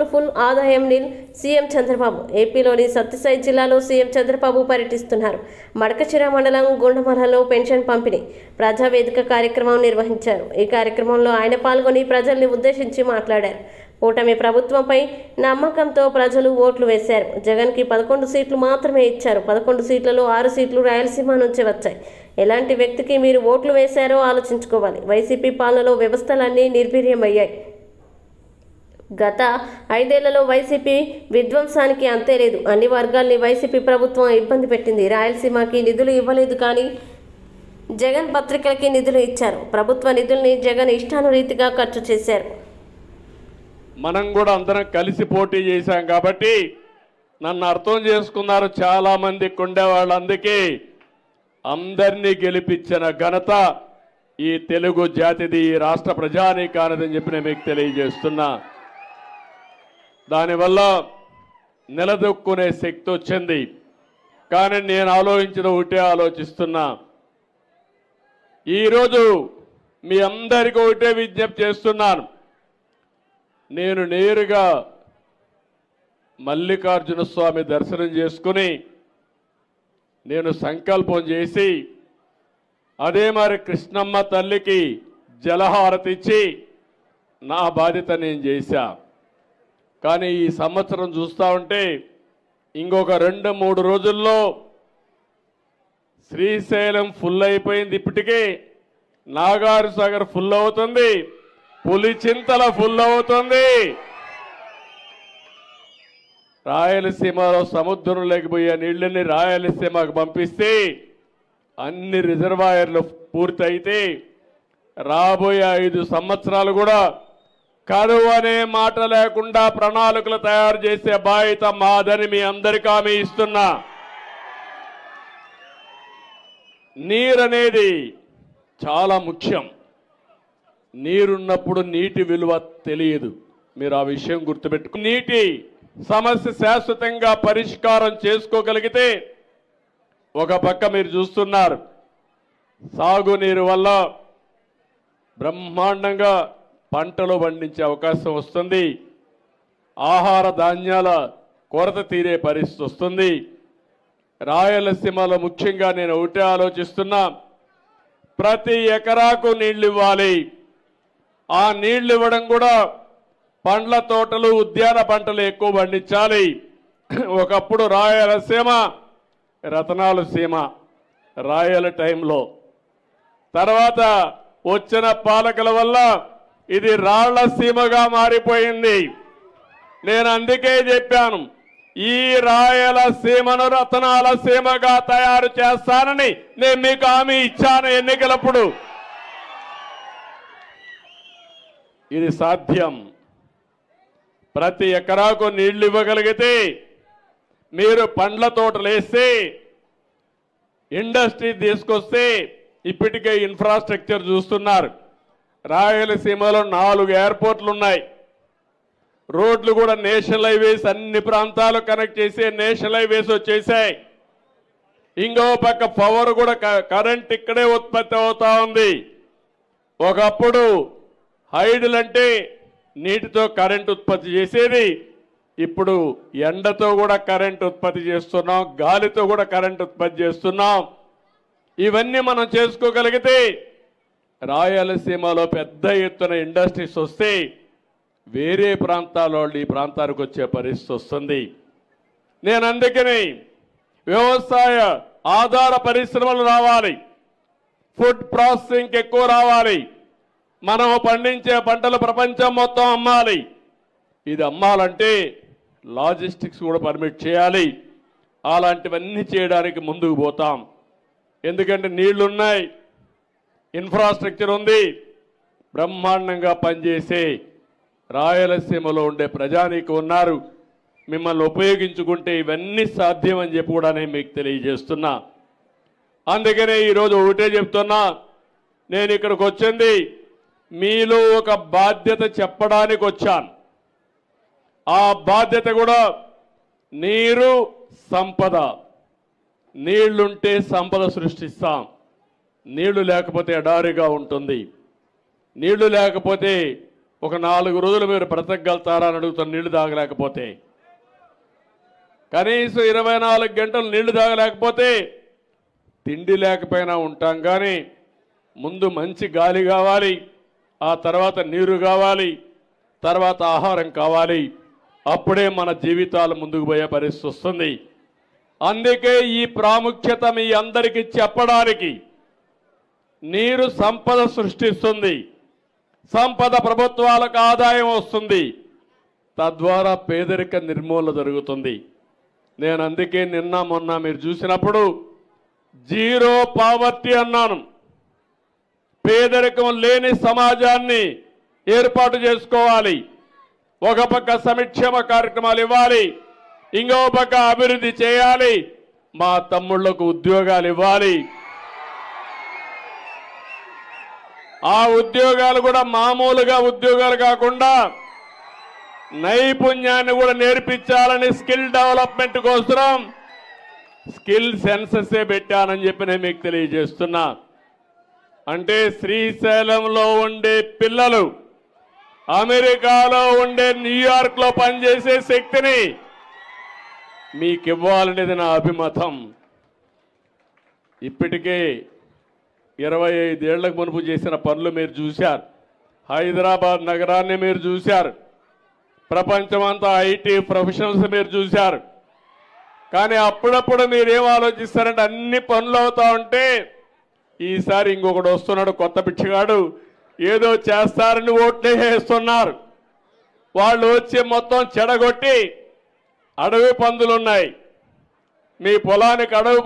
అప్పులు ఫుల్ ఆదాయం నిల్ సీఎం చంద్రబాబు ఏపీలోని సత్యసాయి జిల్లాలో సీఎం చంద్రబాబు పర్యటిస్తున్నారు. మడకచిర మండలం గుండమలలో పెన్షన్ పంపిణీ ప్రజావేదిక కార్యక్రమం నిర్వహించారు. ఈ కార్యక్రమంలో ఆయన పాల్గొని ప్రజల్ని ఉద్దేశించి మాట్లాడారు. కూటమి ప్రభుత్వంపై నమ్మకంతో ప్రజలు ఓట్లు వేశారు. జగన్కి పదకొండు సీట్లు మాత్రమే ఇచ్చారు. పదకొండు సీట్లలో ఆరు సీట్లు రాయలసీమ నుంచి వచ్చాయి. ఎలాంటి వ్యక్తికి మీరు ఓట్లు వేశారో ఆలోచించుకోవాలి. వైసీపీ పాలనలో వ్యవస్థలన్నీ నిర్వీర్యమయ్యాయి. గత ఐదేళ్ళలో వైసీపీ విధ్వంసానికి అంతే లేదు. అన్ని వర్గాల్ని వైసీపీ ప్రభుత్వం ఇబ్బంది పెట్టింది. రాయలసీమకి నిధులు ఇవ్వలేదు కానీ జగన్ పత్రికలకి నిధులు ఇచ్చారు. ప్రభుత్వ నిధుల్ని జగన్ ఇష్టానురీతిగా ఖర్చు చేశారు. మనం కూడా అందరం కలిసి పోటీ చేశాం కాబట్టి నన్ను అర్థం చేసుకున్నారు చాలా మంది ఉండేవాళ్ళు అందుకే అందరినీ గెలిపించిన ఘనత ఈ తెలుగు జాతిది ఈ రాష్ట్ర ప్రజానీకానదని చెప్పి నేను మీకు తెలియజేస్తున్నా. దానివల్ల నిలదొక్కునే శక్తి వచ్చింది. కానీ నేను ఆలోచించిన ఒకటే ఆలోచిస్తున్నా. ఈరోజు మీ అందరికీ ఒకటే విజ్ఞప్తి చేస్తున్నాను. నేను నేరుగా మల్లికార్జున స్వామి దర్శనం చేసుకుని నేను సంకల్పం చేసి అదే మరి కృష్ణమ్మ తల్లికి జలహారతిచ్చి నా బాధ్యత నేను చేశా. కానీ ఈ సంవత్సరం చూస్తూ ఉంటే ఇంకొక రెండు మూడు రోజుల్లో శ్రీశైలం ఫుల్ అయిపోయింది. ఇప్పటికే నాగారు సాగర్ ఫుల్ అవుతుంది. పులిచింతల ఫుల్ అవుతుంది. రాయలసీమలో సముద్రం లేకపోయే నీళ్ళని రాయలసీమకు పంపిస్తే అన్ని రిజర్వాయర్లు పూర్తయితే రాబోయే ఐదు సంవత్సరాలు కూడా కరువు అనే మాట లేకుండా ప్రణాళికలు తయారు చేసే బాధ్యత మాదని మీ అందరికీ ఆమె ఇస్తున్నా. నీరనేది చాలా ముఖ్యం. నీరున్నప్పుడు నీటి విలువ తెలియదు. మీరు ఆ విషయం గుర్తుపెట్టుకు నీటి సమస్య శాశ్వతంగా పరిష్కారం చేసుకోగలిగితే ఒక పక్క మీరు చూస్తున్నారు. సాగునీరు వల్ల బ్రహ్మాండంగా పంటలు పండించే అవకాశం వస్తుంది. ఆహార ధాన్యాల కొరత తీరే పరిస్థితి వస్తుంది. రాయలసీమలో ముఖ్యంగా నేను ఒకటే ఆలోచిస్తున్నా. ప్రతి ఎకరాకు నీళ్ళు ఇవ్వాలి. ఆ నీళ్ళు ఇవ్వడం కూడా పండ్ల తోటలు ఉద్యాన పంటలు ఎక్కువ పండించాలి. ఒకప్పుడు రాయలసీమ రతనాలు సీమ రాయల టైంలో. తర్వాత వచ్చిన పాలకుల వల్ల ఇది రాళ్ళ సీమగా మారిపోయింది. నేను అందుకే చెప్పాను ఈ రాయల సీమను రతనాల సీమగా తయారు చేస్తానని నేను మీకు హామీ ఇచ్చాను ఎన్నికలప్పుడు. ఇది సాధ్యం. ప్రతి ఎకరాకు నీళ్ళు ఇవ్వగలిగితే మీరు పండ్ల తోటలు వేస్తే ఇండస్ట్రీ తీసుకొస్తే ఇప్పటికే ఇన్ఫ్రాస్ట్రక్చర్ చూస్తున్నారు. రాయలసీమలో నాలుగు ఎయిర్పోర్ట్లు ఉన్నాయి రోడ్లు కూడా నేషనల్ హైవేస్ అన్ని ప్రాంతాలు కనెక్ట్ చేసే నేషనల్ హైవేస్ వచ్చేసాయి. ఇంకో పక్క పవర్ కూడా క- కరెంట్ ఇక్కడే ఉత్పత్తి అవుతా ఉంది. ఒకప్పుడు హైడ్లు అంటే నీటితో కరెంట్ ఉత్పత్తి చేసేది. ఇప్పుడు ఎండతో కూడా కరెంట్ ఉత్పత్తి చేస్తున్నాం గాలితో కూడా కరెంట్ ఉత్పత్తి చేస్తున్నాం. ఇవన్నీ మనం చేసుకోగలిగితే రాయలసీమలో పెద్ద ఎత్తున ఇండస్ట్రీస్ వస్తే వేరే ప్రాంతాల వాళ్ళు ఈ ప్రాంతానికి వచ్చే పరిస్థితి వస్తుంది. నేను అందుకని వ్యవసాయ ఆధార పరిశ్రమలు రావాలి. ఫుడ్ ప్రాసెసింగ్ ఎక్కువ రావాలి. మనం పండించే పంటలు ప్రపంచం మొత్తం అమ్మాలి. ఇది అమ్మాలంటే లాజిస్టిక్స్ కూడా పర్మిట్ చేయాలి. అలాంటివన్నీ చేయడానికి ముందుకు పోతాం. ఎందుకంటే నీళ్ళున్నాయి. ఇన్ఫ్రాస్ట్రక్చర్ ఉంది. బ్రహ్మాండంగా పనిచేసే రాయలసీమలో ఉండే ప్రజానీకు ఉన్నారు. మిమ్మల్ని ఉపయోగించుకుంటే ఇవన్నీ సాధ్యమని చెప్పి కూడా నేను మీకు తెలియజేస్తున్నా. అందుకనే ఈరోజు ఒకటే చెప్తున్నా. నేను ఇక్కడికి వచ్చింది మీలో ఒక బాధ్యత చెప్పడానికి వచ్చాను. ఆ బాధ్యత కూడా నీరు సంపద. నీళ్ళుంటే సంపద సృష్టిస్తాం. నీళ్ళు లేకపోతే ఎడారిగా ఉంటుంది. నీళ్ళు లేకపోతే ఒక నాలుగు రోజులు మీరు బ్రతకగలుగుతారా అని అడుగుతాను నీళ్ళు తాగలేకపోతే. కనీసం ఇరవై నాలుగు గంటలు నీళ్ళు తాగలేకపోతే తిండి లేకపోయినా ఉంటాం కానీ ముందు మంచి గాలి కావాలి ఆ తర్వాత నీరు కావాలి తర్వాత ఆహారం కావాలి. అప్పుడే మన జీవితాలు ముందుకు పోయే పరిస్థితి వస్తుంది. అందుకే ఈ ప్రాముఖ్యత మీ అందరికీ చెప్పడానికి నీరు సంపద సృష్టిస్తుంది. సంపద ప్రభుత్వాలకు ఆదాయం వస్తుంది. తద్వారా పేదరిక నిర్మూలన జరుగుతుంది. నేను అందుకే నిన్న మొన్న మీరు చూసినప్పుడు జీరో పావర్టీ అన్నాను. పేదరికం లేని సమాజాన్ని ఏర్పాటు చేసుకోవాలి. ఒక పక్క సంక్షేమ కార్యక్రమాలు ఇవ్వాలి. ఇంకో పక్క అభివృద్ధి చేయాలి. మా తమ్ముళ్ళకు ఉద్యోగాలు ఇవ్వాలి. ఆ ఉద్యోగాలు కూడా మామూలుగా ఉద్యోగాలు కాకుండా నైపుణ్యాన్ని కూడా నేర్పించాలని స్కిల్ డెవలప్మెంట్ కోసం స్కిల్ సెన్సెస్ పెట్టానని చెప్పి నేను మీకు తెలియజేస్తున్నా. అంటే శ్రీశైలంలో ఉండే పిల్లలు అమెరికాలో ఉండే న్యూయార్క్లో పనిచేసే శక్తిని మీకు ఇవ్వాలనేది నా అభిమతం. ఇప్పటికే ఇరవై ఐదేళ్ళకు మునుపు చేసిన పనులు మీరు చూశారు. హైదరాబాద్ నగరాన్ని మీరు చూశారు. ప్రపంచమంతా ఐటీ ప్రొఫెషనల్స్ మీరు చూశారు. కానీ అప్పుడప్పుడు మీరు ఏం ఆలోచిస్తారంటే అన్ని పనులు అవుతా ఉంటే ఈసారి ఇంకొకడు వస్తున్నాడు కొత్త పిచ్చిగాడు. ఏదో చేస్తారని ఓట్లే వేస్తున్నారు. వాళ్ళు వచ్చి మొత్తం చెడగొట్టి అడవి పందులున్నాయి. మీ పొలానికి అడవి